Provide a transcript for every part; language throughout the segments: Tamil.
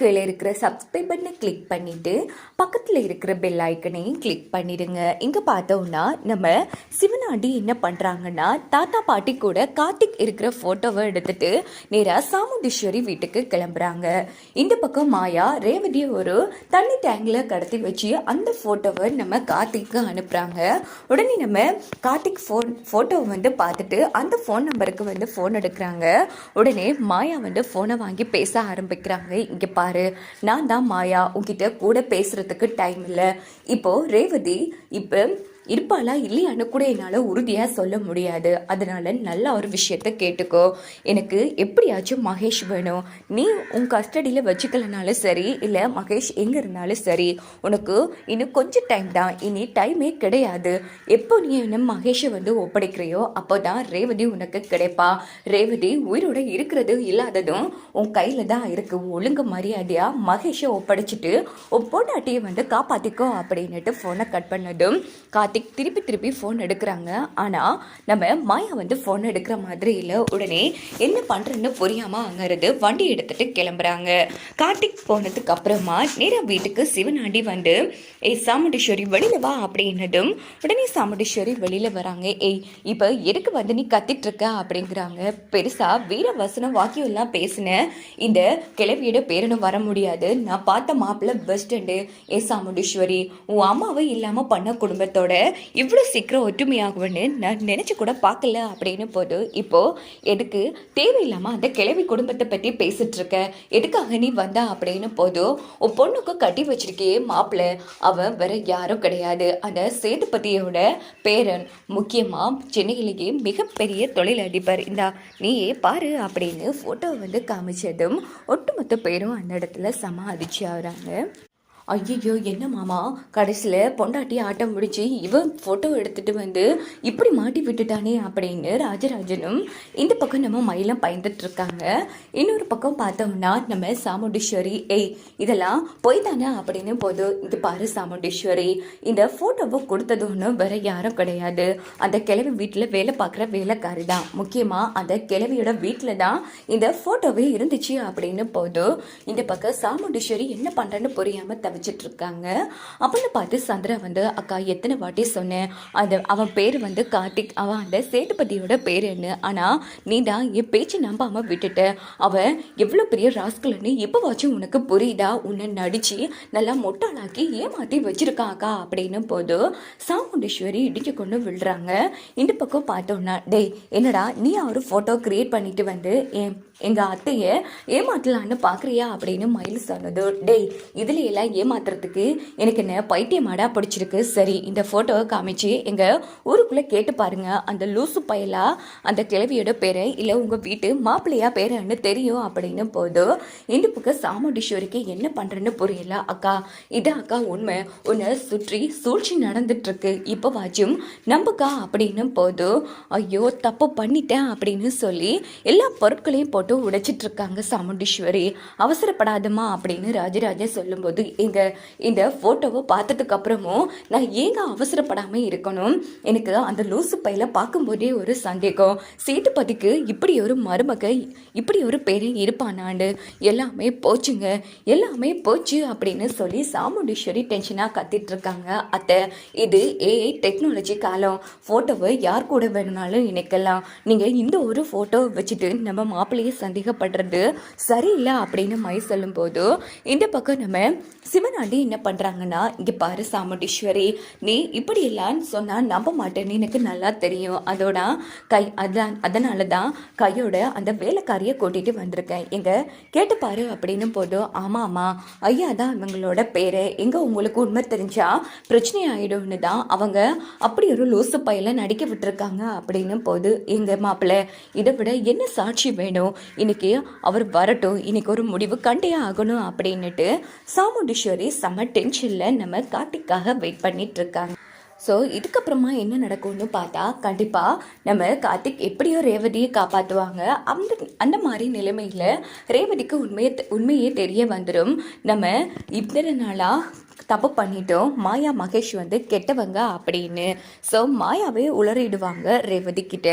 கீழே இருக்கிற சப்ஸ்கிரைப் பட்டனை கிளிக் பண்ணிவிட்டு பக்கத்தில் இருக்கிற பெல் ஐக்கனையும் கிளிக் பண்ணிடுங்க. இங்கே பார்த்தோம்னா நம்ம சிவனாண்டி என்ன பண்ணுறாங்கன்னா தாத்தா பாட்டி கூட கார்த்திக் இருக்கிற ஃபோட்டோவை எடுத்துட்டு நேராக சாமுண்டீஸ்வரி வீட்டுக்கு கிளம்புறாங்க. இந்த பக்கம் மாயா ரேவதியை ஒரு தண்ணி டேங்கில் கடத்தி வச்சு அந்த ஃபோட்டோவை நம்ம கார்த்திக்கு அனுப்புகிறாங்க உடனே நம்ம கார்த்திக் ஃபோன் ஃபோட்டோவை வந்து பார்த்துட்டு அந்த ஃபோன் நம்பருக்கு வந்து ஃபோன் எடுக்கிறாங்க. உடனே மாயா வந்து ஃபோனை வாங்கி பேச ஆரம்பிக்கிறாங்க. இங்கே பாரு நான் தான் மாயா. உங்ககிட்ட கூட பேசுகிறதுக்கு டைம் இல்லை. இப்போது ரேவதி இப்போ இருப்பாளா இல்லையான்னு கூட என்னால் உறுதியாக சொல்ல முடியாது. அதனால் நல்ல ஒரு விஷயத்த கேட்டுக்கோ. எனக்கு எப்படியாச்சும் மகேஷ் வேணும். நீ உன் கஸ்டடியில் வச்சுக்கலனாலும் சரி இல்லை மகேஷ் எங்கே இருந்தாலும் சரி உனக்கு இன்னும் கொஞ்சம் டைம் தான். இனி டைமே கிடையாது. எப்போ நீ என்ன மகேஷை வந்து ஒப்படைக்கிறியோ அப்போ தான் ரேவதி உனக்கு கிடைப்பா. ரேவதி உயிரோட இருக்கிறது இல்லாததும் உன் கையில் தான் இருக்குது ஒழுங்கு மரியாதையாக மகேஷை ஒப்படைச்சிட்டு உன் பொண்டாட்டியை வந்து காப்பாற்றிக்கோ அப்படின்னுட்டு ஃபோனை கட் பண்ணதும் கார்த்திக் திருப்பி திருப்பி ஃபோன் எடுக்கிறாங்க. ஆனால் நம்ம மாயா வந்து ஃபோன் எடுக்கிற மாதிரி இல்லை. உடனே என்ன பண்ணுறேன்னு புரியாமல் அங்கேருந்து வண்டி எடுத்துகிட்டு கிளம்புறாங்க. கார்த்திக் போனதுக்கு அப்புறமா நேராக வீட்டுக்கு சிவனாண்டி வந்து ஏய் சாமுண்டீஸ்வரி வெளியில் வா அப்படின்னதும் உடனே சாமுண்டீஸ்வரி வெளியில் வராங்க. ஏய் இப்போ எதுக்கு வந்து நீ கத்திட்டுருக்க அப்படிங்கிறாங்க. பெருசாக வீர வசனம் வாக்கியம் எல்லாம் பேசின இந்த கிளவியோட பேரனும் வர முடியாது. நான் பார்த்த மாப்பிள்ளை பெஸ்ட்டு ஏ சாமுண்டீஸ்வரி உன் அம்மாவை இல்லாமல் பண்ண குடும்பத்தோட இவ்வளோ சீக்கிரம் ஒற்றுமையாகும்னு நான் நினச்சி கூட பார்க்கல அப்படின்னு போது இப்போது எதுக்கு? தேவையில்லாமல் அந்த கிழவி குடும்பத்தை பற்றி பேசிகிட்ருக்க எதுக்காக நீ வந்தா அப்படின்னு போதும் உன் பொண்ணுக்கு கட்டி வச்சிருக்கே மாப்பிள்ள அவன் வேற யாரும் கிடையாது. அந்த சேதுபதியோட பேரன் முக்கியமாக சென்னையிலேயே மிகப்பெரிய தொழிலதிபர். இந்தா நீயே பாரு அப்படின்னு ஃபோட்டோ வந்து காமிச்சதும் ஒட்டுமொத்த பேரும் அந்த இடத்துல சமாளிச்சு ஆகுறாங்க. ஐயோ என்ன மாமா? கடைசியில் பொண்டாட்டி ஆட்டம் முடிச்சு இவன் ஃபோட்டோ எடுத்துகிட்டு வந்து இப்படி மாட்டி விட்டுட்டானே அப்படின்னு ராஜராஜனும் இந்த பக்கம் நம்ம மயிலம் பயந்துட்டு இருக்காங்க. இன்னொரு பக்கம் பார்த்தோம்னா நம்ம சாமுண்டீஸ்வரி ஏய் இதெல்லாம் பொய் தானே? அப்படின்னு போது இது பாரு சாமுண்டீஸ்வரி இந்த ஃபோட்டோவை கொடுத்தது ஒன்றும் வேற யாரும் கிடையாது. அந்த கிழவி வீட்டில் வேலை பார்க்குற வேலைக்காரி தான். முக்கியமாக அந்த கிழவியோட வீட்டில் தான் இந்த ஃபோட்டோவே இருந்துச்சு. அப்படின்னு போது இந்த பக்கம் சாமுண்டீஸ்வரி என்ன பண்ணுறேன்னு புரியாமல் தவிர இருக்காங்க அப்படின்னு பார்த்து சந்திரா வந்து அக்கா எத்தனை வாட்டி சொன்னேன். அது அவன் பேர் வந்து கார்த்திக். அவன் அந்த சேட்டுப்பட்டியோட பேர் என்ன ஆனால் நீ தான் என் பேச்சு நம்பாமல் விட்டுட்ட. அவன் எவ்வளோ பெரிய ராஸ்கல்னு எப்போவாச்சும் உனக்கு புரியுதா? உன்னை நடிச்சு நல்லா மொட்டாளாக்கி ஏமாற்றி வச்சிருக்காக்கா அப்படின்னு போது சாமுண்டேஸ்வரி இடிச்சு கொண்டு விழுறாங்க. இந்த பக்கம் பார்த்தோன்னா டேய் என்னடா நீ ஒரு ஃபோட்டோ கிரியேட் பண்ணிட்டு வந்து என் எங்கள் அத்தையை ஏமாற்றலான்னு பார்க்குறியா அப்படின்னு மயில் சொன்னது டேய் இதுல எல்லாம் ஏமாத்துறதுக்கு எனக்கு என்ன பைத்தியமாடா பிடிச்சிருக்கு. சரி இந்த ஃபோட்டோவை காமிச்சு எங்கள் ஊருக்குள்ளே கேட்டு பாருங்க. அந்த லூசு பயலா அந்த கிழவியோட பேரை இல்லை உங்கள் வீட்டு மாப்பிள்ளையா பேருன்னு தெரியும் அப்படின்னு போதும் இந்த பக்கம் சாமுண்டீஸ்வரிக்கு என்ன பண்ணுறேன்னு புரியல. அக்கா இது அக்கா உண்மை. உன்னை சுற்றி சூழ்ச்சி நடந்துட்டுருக்கு. இப்போவாச்சும் இப்போ நம்புக்கா அப்படின்னு போதும் ஐயோ தப்பு பண்ணிட்டேன் அப்படின்னு சொல்லி எல்லா பொருட்களையும் போட்டு உடைச்சிட்டு இருக்காங்க சாமுண்டீஸ்வரி. அவசரப்படாதம்மா அப்படின்னு ராஜராஜ சொல்லும்போது எங்க இந்த ஃபோட்டோவை பார்த்ததுக்கு அப்புறமும் நான் ஏங்க அவசரப்படாமல் இருக்கணும்? எனக்கு அந்த லூசு பையில பார்க்கும்போதே ஒரு சந்தேகம். சேதுபதிக்கு இப்படி ஒரு மருமக இப்படி ஒரு பேர் இருப்பானாண்டு. எல்லாமே போச்சுங்க. எல்லாமே போச்சு அப்படின்னு சொல்லி சாமுண்டீஸ்வரி டென்ஷனாக கத்திட்டு இருக்காங்க அத்தை. இது ஏஐ டெக்னாலஜி காலம். ஃபோட்டோவை யார் கூட வேணும்னாலும் இணைக்கலாம். நீங்கள் இந்த ஒரு ஃபோட்டோவை வச்சுட்டு நம்ம மாப்பிள்ளையை சந்தேகப்படுறது சரியில்லை அப்படின்னு மை சொல்லும்போது இந்த பக்கம் நம்ம சிவனாண்டி என்ன பண்ணுறாங்கன்னா இங்கே பாரு சாமுண்டீஸ்வரி நீ இப்படி எல்லாம் சொன்னால் நம்ப மாட்டேன்னு எனக்கு நல்லா தெரியும். அதோட கை அதான் அதனால தான் கையோட அந்த வேலைக்காரியை கூட்டிகிட்டு வந்திருக்கேன். எங்கே கேட்டு பாரு அப்படின்னு போதும். ஆமாம் ஆமாம் ஐயா தான் இவங்களோட பேர். எங்கே உங்களுக்கு உண்மை தெரிஞ்சால் பிரச்சனை ஆயிடும்னு தான் அவங்க அப்படி ஒரு லூசு பையில நடிக்க விட்டுருக்காங்க அப்படின்னு போது எங்கள் மாப்பிள்ளை இதை விட என்ன சாட்சி வேணும்? இன்னைக்கு அவர் வரட்டும். இன்னைக்கு ஒரு முடிவு கண்டே ஆகணும் அப்படின்னுட்டு சாமுண்டீஸ்வரி செம டென்ஷனில் நம்ம கார்த்திக்காக வெயிட் பண்ணிகிட்ருக்காங்க ஸோ இதுக்கப்புறமா என்ன நடக்கும்னு பார்த்தா கண்டிப்பாக நம்ம கார்த்திக் எப்படியோ ரேவதியை காப்பாற்றுவாங்க அந்த அந்த மாதிரி நிலைமையில் ரேவதிக்கு உண்மையை உண்மையே தெரிய வந்துடும் நம்ம இத்தனை நாளாக தப்பு பண்ணிட்டோம் மாயா மகேஷ் வந்து கெட்டவங்க அப்படின்னு. ஸோ மாயாவே உளறிடுவாங்க ரேவதி கிட்ட.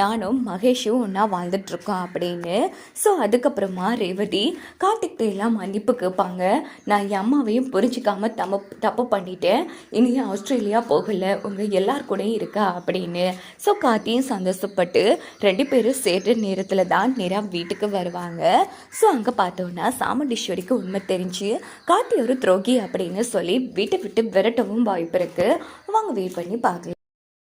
நானும் மகேஷும் ஒன்றா வாழ்ந்துட்டுருக்கோம் அப்படின்னு. ஸோ அதுக்கப்புறமா ரேவதி கார்த்திக் எல்லாம் மன்னிப்பு கேட்பாங்க. நான் என் அம்மாவையும் புரிஞ்சிக்காம தப்பு தப்பு பண்ணிட்டேன். இனியும் ஆஸ்திரேலியா போகல. உங்கள் எல்லார் கூடயும் இருக்கா அப்படின்னு. ஸோ கார்த்தியும் சந்தோஷப்பட்டு ரெண்டு பேரும் சேர்ற நேரத்தில் தான் நேராக வீட்டுக்கு வருவாங்க. ஸோ அங்கே பார்த்தோன்னா சாமுண்டீஸ்வரிக்கு உண்மை தெரிஞ்சு கார்த்தி ஒரு துரோகி அப்படின்னு சொல்லி வீட்டை விட்டு விரட்டவும் வாய்ப்பு இருக்குது வாங்க வெயிட் பண்ணி பார்க்கலாம்.